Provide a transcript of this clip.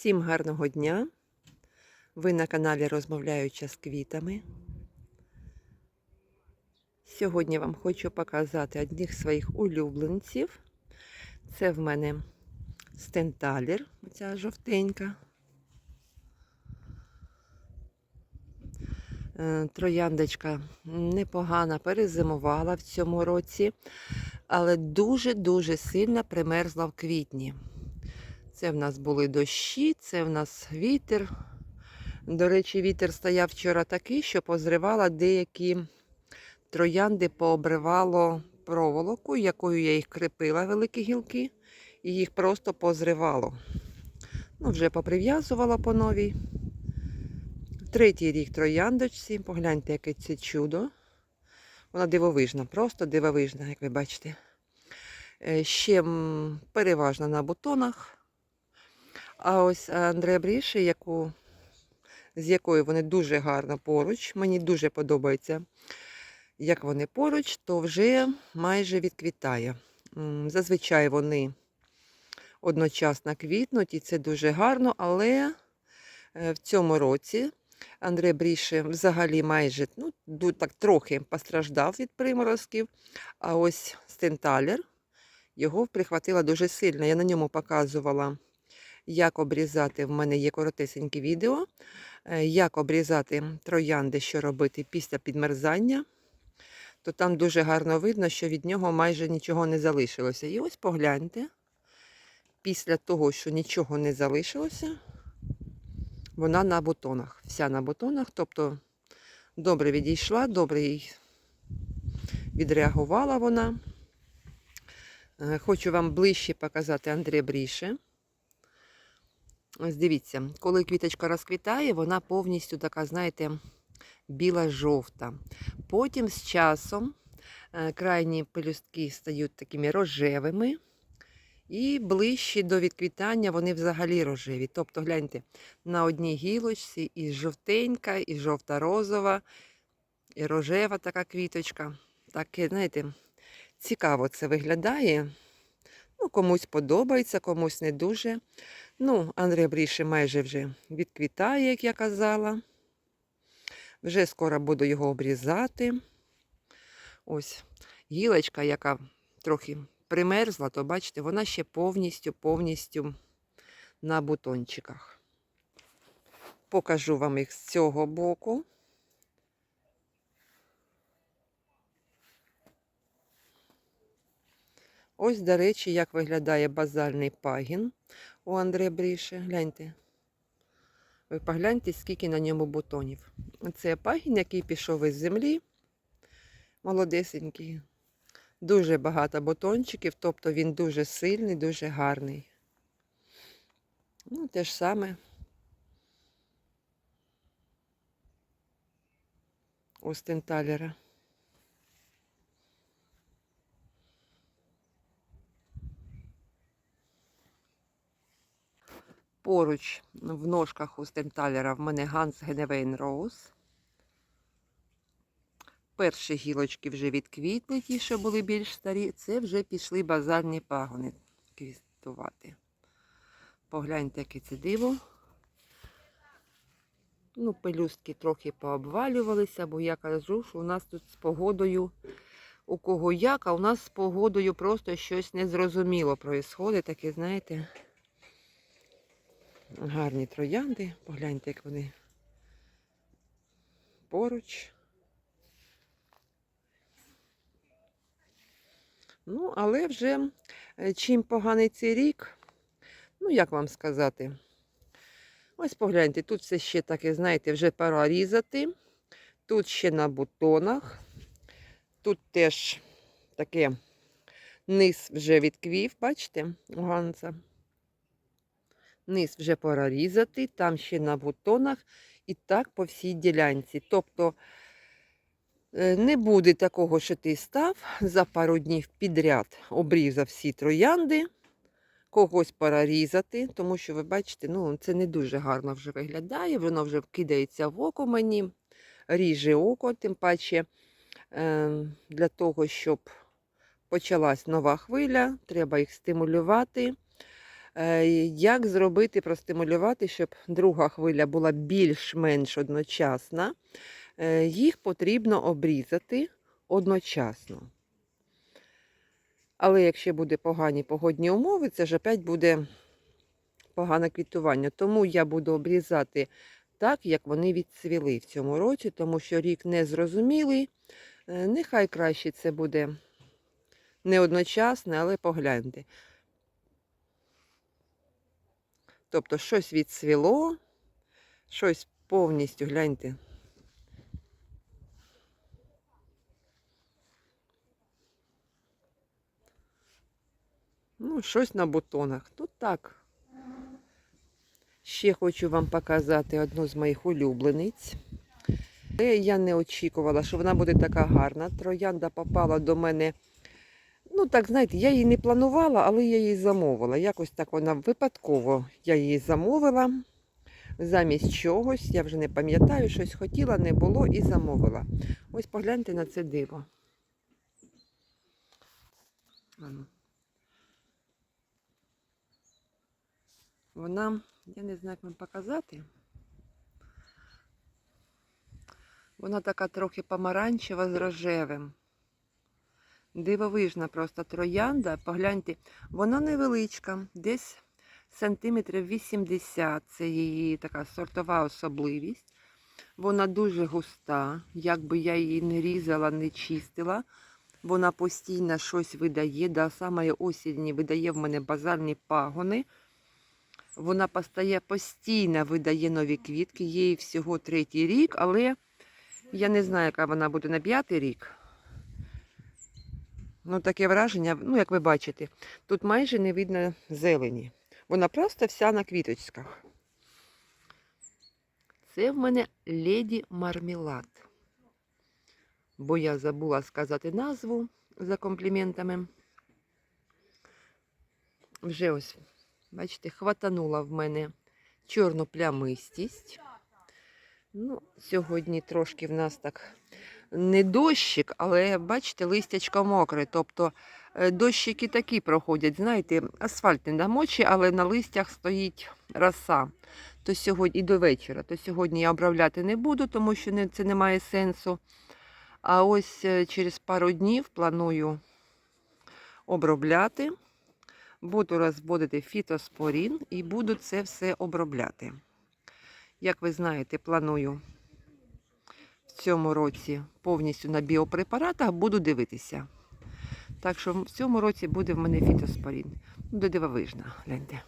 Всім гарного дня! Ви на каналі Розмовляюча з квітами. Сьогодні вам хочу показати одних своїх улюбленців. Це в мене стенталір, оця жовтенька. Е, Трояндочка непогано перезимувала в цьому році, але дуже-дуже сильно примерзла в квітні. Це в нас були дощі, це в нас вітер. До речі, вітер стояв вчора такий, що позривала деякі троянди, пообривало проволоку, якою я їх крепила, великі гілки, і їх просто позривало. Ну, вже поприв'язувала по новій. Третій рік трояндочці. Погляньте, яке це чудо. Вона дивовижна, просто дивовижна, як ви бачите. Е, Ще переважно на бутонах. А ось Андрея Бріші, яку, з якою вони дуже гарно поруч, мені дуже подобається, як вони поруч, то вже майже відквітає. Зазвичай вони одночасно квітнуть, і це дуже гарно, але е, в цьому році Андре Бріше взагалі майже ну, так трохи постраждав від приморозків. А ось стенталер його прихватила дуже сильно. Я на ньому показувала як обрізати. В мене є коротесеньке відео, е, як обрізати троянди, що робити після підмерзання. То там дуже гарно видно, що від нього майже нічого не залишилося. І ось погляньте, після того, що нічого не залишилося, вона на бутонах. Вся на бутонах, тобто добре відійшла, добре відреагувала вона. Е, Хочу вам ближче показати Андре Бріше. Ось дивіться, коли квіточка розквітає, вона повністю така, знаєте, біла-жовта. Потім з часом е, крайні пелюстки стають такими рожевими. І ближче до відквітання вони взагалі рожеві. Тобто, гляньте, на одній гілочці і жовтенька, і жовта-розова, і рожева така квіточка. Таке, знаєте, цікаво це виглядає. Ну, комусь подобається, комусь не дуже. Ну, Андрій Бріше майже вже відквітає, як я казала. Вже скоро буду його обрізати. Ось гілочка, яка трохи примерзла, то бачите, вона ще повністю, повністю на бутончиках. Покажу вам їх з цього боку. Ось, до речі, як виглядає базальний пагін у Андре Бріше. Гляньте. Ви погляньте, скільки на ньому бутонів. Це пагін, який пішов із землі. Молодесенький. Дуже багато бутончиків, тобто він дуже сильний, дуже гарний. Ну, те ж саме. У стенталера. Поруч в ножках у стенталера в мене Ганс Геневейн Роуз. Перші гілочки вже відквітли, ті, що були більш старі, це вже пішли базальні пагони квітувати. Погляньте, яке це диво. Ну, пелюстки трохи пообвалювалися, бо я кажу, що у нас тут з погодою, у кого як, а у нас з погодою просто щось незрозуміло проїсходить, таке, знаєте. Гарні троянди. Погляньте, як вони поруч. Ну, але вже е, чим поганий цей рік, ну, як вам сказати, ось погляньте, тут все ще таке, знаєте, вже пора різати. Тут ще на бутонах. Тут теж таке низ вже відквів, бачите, у ганса. Низ вже пора різати, там ще на бутонах і так по всій ділянці. Тобто е, не буде такого, що ти став за пару днів підряд обрізав всі троянди, когось пора різати, тому що ви бачите, ну, це не дуже гарно вже виглядає, воно вже кидається в око мені, ріже око, тим паче е, для того, щоб почалась нова хвиля, треба їх стимулювати. Е, Як зробити, простимулювати, щоб друга хвиля була більш-менш одночасна? Е, Їх потрібно обрізати одночасно. Але якщо буде погані погодні умови, це ж опять буде погане квітування. Тому я буду обрізати так, як вони відцвіли в цьому році, тому що рік незрозумілий. Е, Нехай краще це буде не одночасне, але погляньте. Тобто щось відцвіло, щось повністю гляньте. Ну, щось на бутонах. Тут так. Ще хочу вам показати одну з моїх улюблениць. Я не очікувала, що вона буде така гарна. Троянда попала до мене. Ну, так, знаєте, я її не планувала, але я її замовила. Якось так вона випадково я її замовила. Замість чогось, я вже не пам'ятаю, щось хотіла, не було і замовила. Ось погляньте на це диво. Вона, я не знаю, як вам показати. Вона така трохи помаранчева з рожевим. Дивовижна просто троянда. Погляньте, вона невеличка, десь сантиметрів 80. Це її така сортова особливість. Вона дуже густа. Якби я її не різала, не чистила. Вона постійно щось видає. До самої осені видає в мене базальні пагони. Вона постає, постійно видає нові квітки. Їй всього третій рік, але я не знаю, яка вона буде на п'ятий рік. Ну, таке враження, ну, як ви бачите, тут майже не видно зелені. Вона просто вся на квіточках. Це в мене леді мармелад. Бо я забула сказати назву за компліментами. Вже ось, бачите, хватанула в мене чорну плямистість. Ну, сьогодні трошки в нас так не дощик, але бачите, листячко мокре. Тобто е, дощики такі проходять, знаєте, асфальт не намочі, але на листях стоїть роса. То сьогодні і до вечора. То сьогодні я обробляти не буду, тому що це не має сенсу. А ось е, через пару днів планую обробляти. Буду розводити фітоспорін і буду це все обробляти. Як ви знаєте, планую цьому році повністю на біопрепаратах, буду дивитися. Так що в цьому році буде в мене фітоспорін. Буде дивовижна, гляньте.